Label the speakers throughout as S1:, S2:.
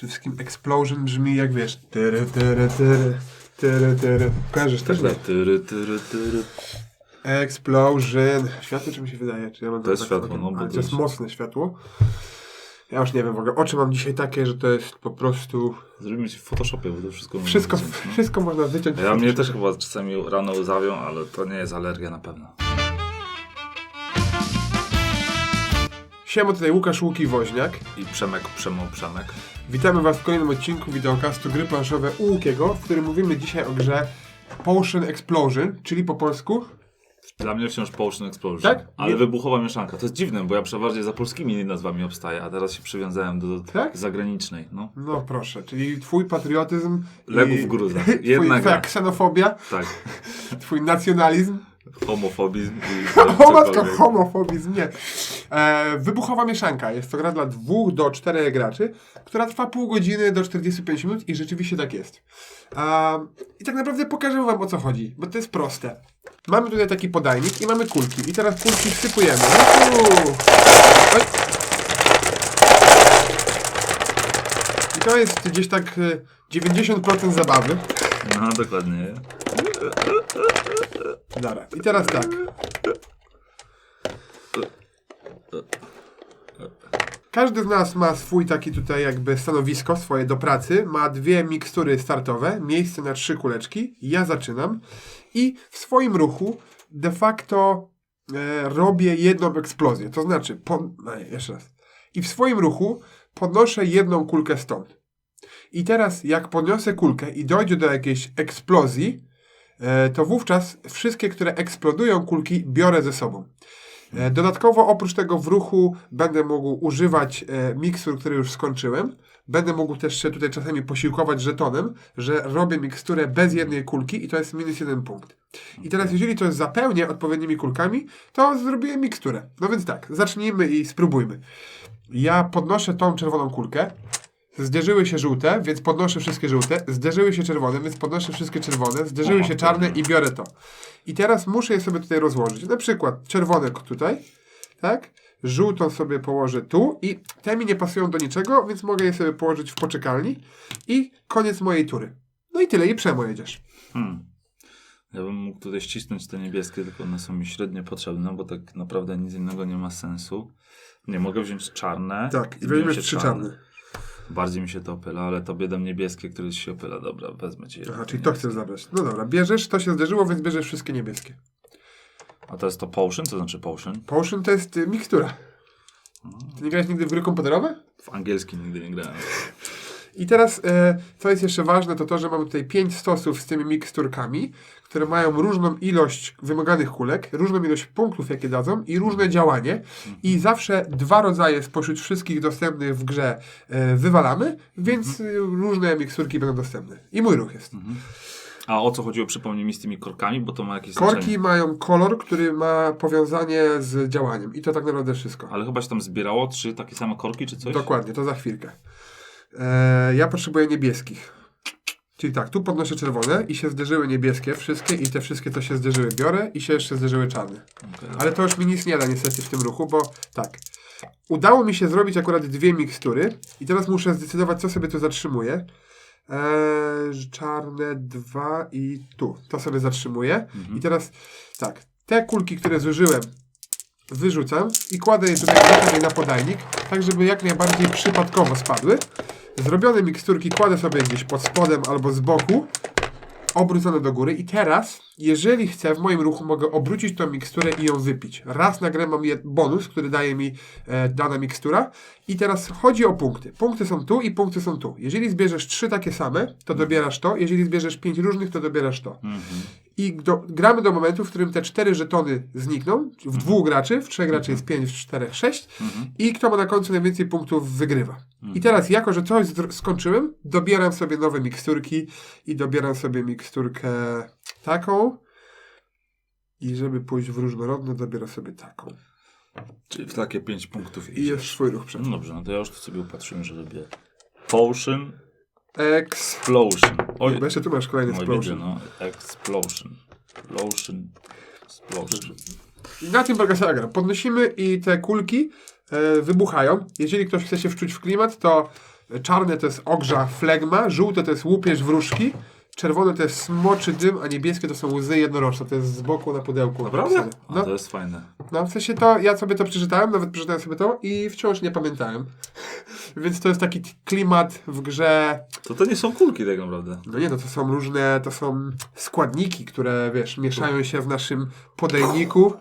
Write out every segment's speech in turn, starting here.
S1: Przede wszystkim Explosion brzmi jak wiesz. Tyry, tyry, tyry, tyry, tyry. Kojarzysz też?
S2: Tak, tyry, tyry, tyry.
S1: Explosion. Światło czy mi się wydaje? Czy ja mam
S2: To jest
S1: tak
S2: światło, no, bo to
S1: jest mocne światło. Ja już nie wiem w ogóle. Oczy mam dzisiaj takie, że to jest po prostu...
S2: Zrobimy ci w Photoshopie, bo to wszystko można
S1: Wszystko,
S2: wyciąć, no.
S1: wszystko można wyciąć.
S2: Ja mnie też chyba czasami rano łzawią, ale to nie jest alergia na pewno.
S1: Siema, tutaj Łukasz Łuki Woźniak.
S2: I Przemek, Przemo, Przemek.
S1: Witamy Was w kolejnym odcinku wideokastu Gry Planszowe u Łukiego, w którym mówimy dzisiaj o grze Potion Explosion, czyli po polsku
S2: Dla mnie wciąż Potion Explosion.
S1: Tak?
S2: Ale
S1: Nie-
S2: wybuchowa mieszanka. To jest dziwne, bo ja przeważnie za polskimi nazwami obstaję, a teraz się przywiązałem do
S1: Tak?
S2: zagranicznej. No.
S1: No proszę, czyli twój patriotyzm.
S2: Legów
S1: i-
S2: w gruzach.
S1: Twój,
S2: Jedna gra.
S1: ksenofobia,
S2: Tak.
S1: twój nacjonalizm.
S2: Homofobizm i
S1: O matko,
S2: cokolwiek.
S1: homofobizm, nie. E, wybuchowa mieszanka. Jest to gra dla dwóch do czterech graczy, która trwa pół godziny do 45 minut i rzeczywiście tak jest. A, I tak naprawdę pokażę wam o co chodzi, bo to jest proste. Mamy tutaj taki podajnik i mamy kulki. I teraz kulki wsypujemy. Oj. I to jest gdzieś tak e, 90% zabawy.
S2: No, dokładnie.
S1: Dobra. I teraz tak. Każdy z nas ma swój taki tutaj jakby stanowisko swoje do pracy. Ma dwie mikstury startowe, miejsce na trzy kuleczki. Ja zaczynam i w swoim ruchu de facto e, robię jedną eksplozję. To znaczy, po, no jeszcze raz. I w swoim ruchu podnoszę jedną kulkę stąd. I teraz jak podniosę kulkę i dojdzie do jakiejś eksplozji, e, to wówczas wszystkie, które eksplodują kulki, biorę ze sobą. E, Dodatkowo oprócz tego w ruchu będę mógł używać e, mikstur, który już skończyłem. Będę mógł też się tutaj czasami posiłkować żetonem, że robię miksturę bez jednej kulki i to jest minus jeden punkt. I teraz jeżeli to zapełnię odpowiednimi kulkami, to zrobię miksturę. No więc tak, zacznijmy i spróbujmy. Ja podnoszę tą czerwoną kulkę. Zderzyły się żółte, więc podnoszę wszystkie żółte. Zderzyły się czerwone, więc podnoszę wszystkie czerwone. Zderzyły się czarne i biorę to. I teraz muszę je sobie tutaj rozłożyć. Na przykład czerwone tutaj, tak? Żółtą sobie położę tu i te mi nie pasują do niczego, więc mogę je sobie położyć w poczekalni i koniec mojej tury. No i tyle, i przemo jedziesz.
S2: Hmm. Ja bym mógł tutaj ścisnąć te niebieskie, tylko one są mi średnio potrzebne, bo tak naprawdę nic innego nie ma sensu. Nie, mogę wziąć czarne.
S1: Tak, i weźmiesz trzy czarne.
S2: Bardziej mi się to opyla, ale tobie dam niebieskie, które się opyla. Dobra, wezmę ci jedno.
S1: Aha, czyli to chcesz zabrać. No dobra, bierzesz, to się zderzyło, więc bierzesz wszystkie niebieskie.
S2: A to jest to potion? Co znaczy potion?
S1: Potion to jest y, mikstura. Ty nie grałeś nigdy w gry komputerowe?
S2: W angielskim nigdy nie grałem.
S1: I teraz, e, co jest jeszcze ważne, to to, że mamy tutaj pięć stosów z tymi miksturkami, które mają różną ilość wymaganych kulek, różną ilość punktów, jakie dadzą i różne działanie. I zawsze dwa rodzaje spośród wszystkich dostępnych w grze e, wywalamy, więc y, różne miksturki będą dostępne. I mój ruch jest.
S2: A o co chodziło, przypomnij mi, z tymi korkami, bo to ma jakieś
S1: Korki
S2: znaczenie.
S1: mają kolor, który ma powiązanie z działaniem. I to tak naprawdę wszystko.
S2: Ale chyba się tam zbierało trzy takie same korki, czy coś?
S1: Dokładnie, to za chwilkę. E, ja potrzebuję niebieskich. Czyli tak, tu podnoszę czerwone i się zderzyły niebieskie wszystkie i te wszystkie to się zderzyły biorę i się jeszcze zderzyły czarne.
S2: Okej.
S1: Ale to już mi nic nie da niestety w tym ruchu, bo tak. Udało mi się zrobić akurat dwie mikstury i teraz muszę zdecydować, co sobie tu zatrzymuję. Eee, czarne dwa i tu. To sobie zatrzymuję. I teraz tak, te kulki, które zużyłem, wyrzucam i kładę je tutaj na podajnik, tak żeby jak najbardziej przypadkowo spadły. Zrobione miksturki kładę sobie gdzieś pod spodem albo z boku, obrócone do góry i teraz, jeżeli chcę, w moim ruchu mogę obrócić tą miksturę i ją wypić. Raz na grę mam bonus, który daje mi e, dana mikstura i teraz chodzi o punkty. Punkty są tu i punkty są tu. Jeżeli zbierzesz trzy takie same, to dobierasz to, jeżeli zbierzesz pięć różnych, to dobierasz to.
S2: Mhm.
S1: I do, gramy do momentu, w którym te cztery żetony znikną. W dwóch graczy, w trzech graczy jest pięć, w czterech sześć. I kto ma na końcu najwięcej punktów, wygrywa. I teraz, jako że coś skończyłem, dobieram sobie nowe miksturki i dobieram sobie miksturkę taką. I żeby pójść w różnorodne, dobieram sobie taką.
S2: Czyli w takie pięć punktów
S1: I jest swój ruch przed.
S2: No dobrze, no to ja już tu sobie upatrzyłem, że lubię Potion
S1: Ex.
S2: Explosion. Oj,
S1: jeszcze tu masz kolejny
S2: widzę,
S1: explosion.
S2: no. Explosion. Explosion. Explosion.
S1: I na tym polega gra. Podnosimy i te kulki e, wybuchają. Jeżeli ktoś chce się wczuć w klimat, to czarne to jest ogrza flegma, żółte to jest łupież wróżki, czerwone to jest smoczy dym, a niebieskie to są łzy jednorożca. To jest z boku na pudełku.
S2: Naprawdę?
S1: napisane.
S2: A
S1: No,
S2: to jest fajne.
S1: no, w sensie to, ja sobie to przeczytałem, nawet przeczytałem sobie to i wciąż nie pamiętałem. Więc to jest taki t- klimat w grze,
S2: To to nie są kulki tak naprawdę.
S1: no nie no, to są różne, to są składniki, które, wiesz, mieszają się w naszym podajniku.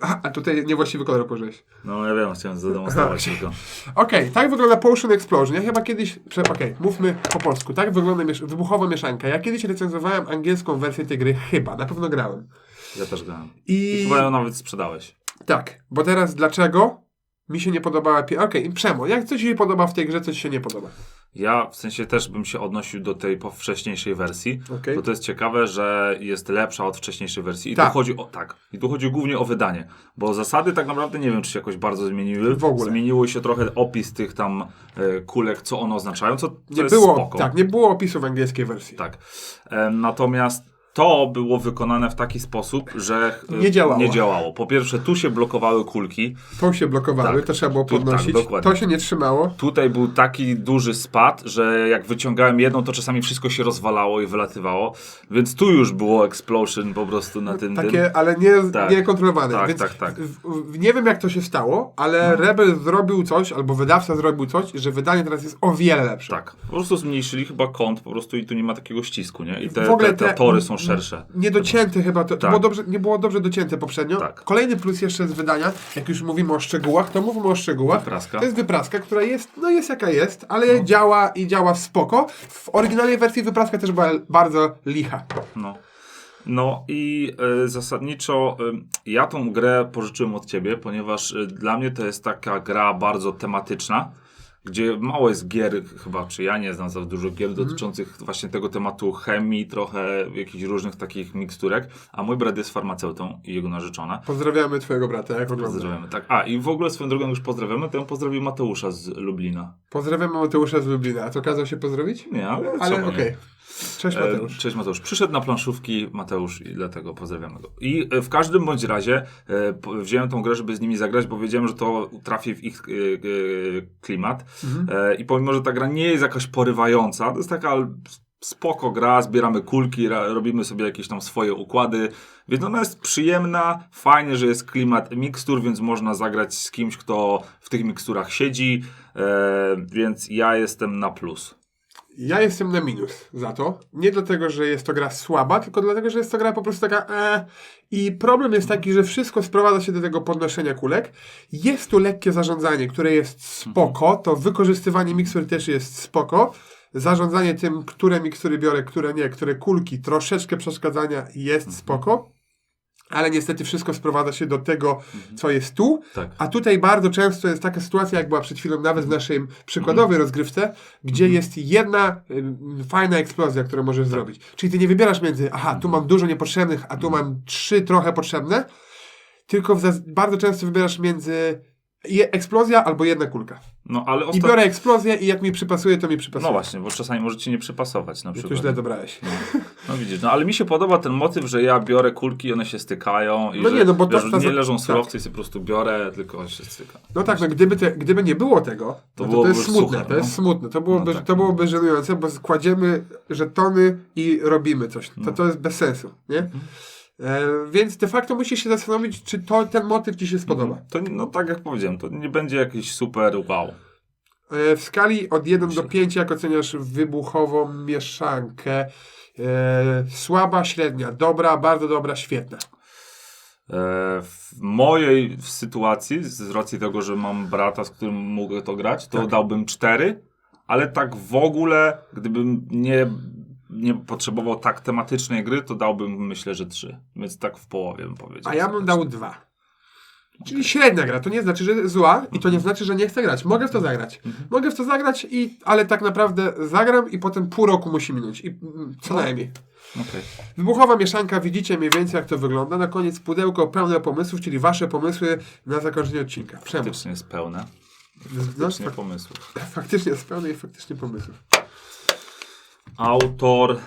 S1: A, tutaj niewłaściwy kolor położyłeś.
S2: No ja wiem, chciałem zademonstrować tylko.
S1: Okej, tak wygląda Potion Explosion. Ja chyba kiedyś, prze- okej, mówmy po polsku. Tak wygląda miesz- wybuchowa mieszanka. Ja kiedyś recenzowałem angielską wersję tej gry, chyba, na pewno grałem.
S2: Ja też grałem. I
S1: I
S2: chyba ją nawet sprzedałeś.
S1: tak, bo teraz dlaczego mi się nie podobała... Pi- okej, Przemo, jak coś się podoba w tej grze, coś się nie podoba?
S2: Ja w sensie też bym się odnosił do tej wcześniejszej wersji,
S1: Okej.
S2: bo to jest ciekawe, że jest lepsza od wcześniejszej wersji. I
S1: Tak.
S2: tu chodzi o tak. I tu chodzi głównie o wydanie, bo zasady tak naprawdę nie wiem, czy się jakoś bardzo zmieniły.
S1: W ogóle.
S2: Zmieniło się trochę opis tych tam e, kulek, co one oznaczają, co,
S1: Nie było,
S2: spoko.
S1: tak, nie było opisu w angielskiej wersji.
S2: Tak. E, natomiast to było wykonane w taki sposób, że e,
S1: Nie działało.
S2: nie działało. Po pierwsze, tu się blokowały kulki.
S1: To się blokowały,
S2: Tak.
S1: to trzeba było
S2: Tu- tak,
S1: podnosić. to się nie trzymało.
S2: Tutaj był taki duży spad, że jak wyciągałem jedną, to czasami wszystko się rozwalało i wylatywało. Więc tu już było explosion po prostu na tym. tym.
S1: Takie, ale nie,
S2: Tak.
S1: niekontrolowane.
S2: Tak,
S1: Więc
S2: tak, tak.
S1: W, nie wiem, jak to się stało, ale Rebel zrobił coś, albo wydawca zrobił coś, że wydanie teraz jest o wiele lepsze.
S2: Tak. Po prostu zmniejszyli chyba kąt po prostu i tu nie ma takiego ścisku, nie? I te,
S1: W ogóle
S2: te te- tory są szersze.
S1: Niedocięte chyba, to,
S2: Tak.
S1: było dobrze, nie było dobrze docięte poprzednio.
S2: Tak.
S1: Kolejny plus jeszcze z wydania, jak już mówimy o szczegółach, to mówimy o szczegółach.
S2: Wypraska.
S1: To jest wypraska, która jest, no jest jaka jest, ale działa i działa spoko. W oryginalnej wersji wypraska też była bardzo licha.
S2: No. No i e, zasadniczo e, ja tą grę pożyczyłem od ciebie, ponieważ e, dla mnie to jest taka gra bardzo tematyczna, gdzie mało jest gier, chyba, czy ja nie znam za dużo gier
S1: Mhm.
S2: dotyczących właśnie tego tematu chemii, trochę jakichś różnych takich miksturek, a mój brat jest farmaceutą i jego narzeczona.
S1: Pozdrawiamy twojego brata, jak ogląda.
S2: Pozdrawiamy, tak. A, i w ogóle swoją drogą już pozdrawiamy, to ja pozdrowił Mateusza z Lublina.
S1: Pozdrawiamy Mateusza z Lublina. A to kazał się pozdrowić?
S2: Nie, ale,
S1: Ale okej.
S2: nie?
S1: Cześć
S2: E,
S1: Mateusz.
S2: Cześć Mateusz. Przyszedł na planszówki Mateusz i dlatego pozdrawiamy go. I e, w każdym bądź razie e, wziąłem tą grę, żeby z nimi zagrać, bo wiedziałem, że to trafi w ich klimat.
S1: Mhm.
S2: I pomimo, że ta gra nie jest jakaś porywająca, to jest taka spoko gra, zbieramy kulki, robimy sobie jakieś tam swoje układy, więc ona jest przyjemna, fajnie, że jest klimat mikstur, więc można zagrać z kimś, kto w tych miksturach siedzi, e, więc ja jestem na plus.
S1: Ja jestem na minus za to. Nie dlatego, że jest to gra słaba, tylko dlatego, że jest to gra po prostu taka e. I problem jest taki, że wszystko sprowadza się do tego podnoszenia kulek. Jest tu lekkie zarządzanie, które jest spoko. To wykorzystywanie mikstur też jest spoko. Zarządzanie tym, które mikstury biorę, które nie, które kulki, troszeczkę przeszkadzania jest spoko. Ale niestety wszystko sprowadza się do tego, co jest tu.
S2: Tak.
S1: A tutaj bardzo często jest taka sytuacja, jak była przed chwilą nawet w naszej przykładowej rozgrywce, gdzie jest jedna y, fajna eksplozja, którą możesz zrobić. Czyli ty nie wybierasz między, aha, tu mam dużo niepotrzebnych, a tu mam trzy trochę potrzebne, tylko bardzo często wybierasz między je, eksplozja albo jedna kulka.
S2: No ale
S1: I
S2: ostatnio...
S1: biorę eksplozję i jak mi przypasuje, to mi przypasuje.
S2: No właśnie, bo czasami możecie nie przypasować na
S1: I tu
S2: przykład.
S1: źle dobrałeś.
S2: No, no widzisz, no ale mi się podoba ten motyw, że ja biorę kulki, one się stykają i
S1: No
S2: że
S1: nie, no bo to-
S2: wiesz,
S1: to-
S2: nie leżą
S1: tak.
S2: surowce i sobie po prostu biorę, tylko on się styka.
S1: No tak, no gdyby, te, gdyby nie było tego,
S2: To
S1: no to, to jest smutne,
S2: suche,
S1: to jest
S2: no.
S1: smutne, to byłoby,
S2: No tak.
S1: to byłoby żenujące, bo kładziemy żetony i robimy coś. To,
S2: No.
S1: to jest bez sensu, nie?
S2: Mhm.
S1: E, więc de facto musisz się zastanowić, czy to, ten motyw ci się spodoba.
S2: To, no tak jak powiedziałem, to nie będzie jakiś super wow.
S1: E, w skali od 1 do 5, jak oceniasz wybuchową mieszankę? E, słaba, średnia, dobra, bardzo dobra, świetna.
S2: E, w mojej sytuacji, z racji tego, że mam brata, z którym mogę to grać, to
S1: Tak.
S2: dałbym cztery, ale tak w ogóle, gdybym nie, nie potrzebował tak tematycznej gry, to dałbym myślę, że trzy. Więc tak w połowie bym powiedział.
S1: A ja bym dał 2. Czyli średnia gra, to nie znaczy, że zła i to nie znaczy, że nie chcę grać. Mogę w to zagrać. Mogę w to zagrać, i, ale tak naprawdę zagram i potem pół roku musi minąć. I, mm, co
S2: No.
S1: najmniej.
S2: Okej.
S1: Wybuchowa mieszanka, widzicie mniej więcej jak to wygląda. Na koniec pudełko pełne pomysłów, czyli wasze pomysły na zakończenie odcinka. Przemoc.
S2: Faktycznie jest pełne.
S1: No,
S2: Faktycznie
S1: fak-
S2: pomysłów.
S1: faktycznie jest pełne i faktycznie pomysłów.
S2: Autor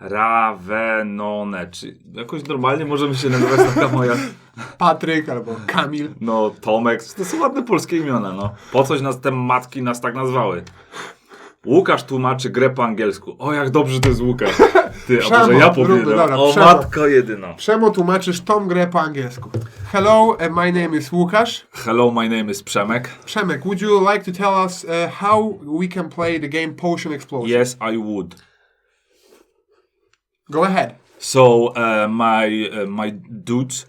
S2: Ravenone. Czy jakoś normalnie możemy się nazywać taka moja.
S1: Patryk albo Kamil.
S2: No, Tomek. To są ładne polskie imiona, no. Po coś nas te matki nas tak nazwały. Łukasz tłumaczy grę po angielsku. O, jak dobrze to jest Łukasz. Ty, a może ja
S1: dobra,
S2: o,
S1: przemo.
S2: matka jedyna.
S1: Przemo tłumaczysz tą grę po angielsku. Hello, uh, my name is Łukasz.
S2: Hello, my name is Przemek.
S1: Przemek, would you like to tell us uh, how we can play the game Potion Explosion?
S2: Yes, I would.
S1: Go ahead.
S2: So, uh, my, uh, my dudes,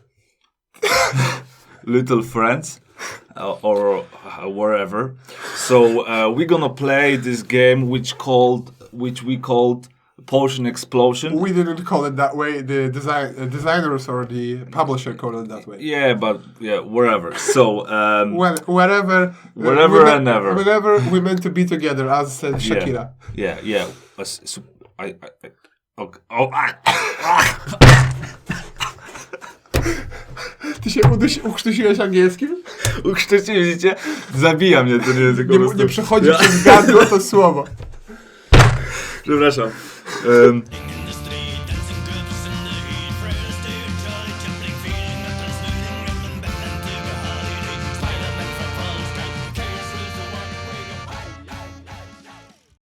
S2: little friends, uh, or uh, wherever. So, uh, we're gonna play this game which called, which we called Potion Explosion.
S1: We didn't call it that way. The design uh, designers or the publisher called it that way.
S2: Yeah, but yeah, wherever. So, um,
S1: Well, wherever, uh,
S2: Wherever
S1: meant-
S2: and ever.
S1: Whenever we meant to be together, as said Shakira.
S2: Yeah, yeah, yeah. I, I, I, okay. oh, ah,
S1: Ty się udusi, ukrztusiłeś angielskim?
S2: ukształciłem, widzicie? Zabija mnie ten język.
S1: Nie, nie przechodzi
S2: Ja-
S1: przez gardło to słowo.
S2: Przepraszam. Um,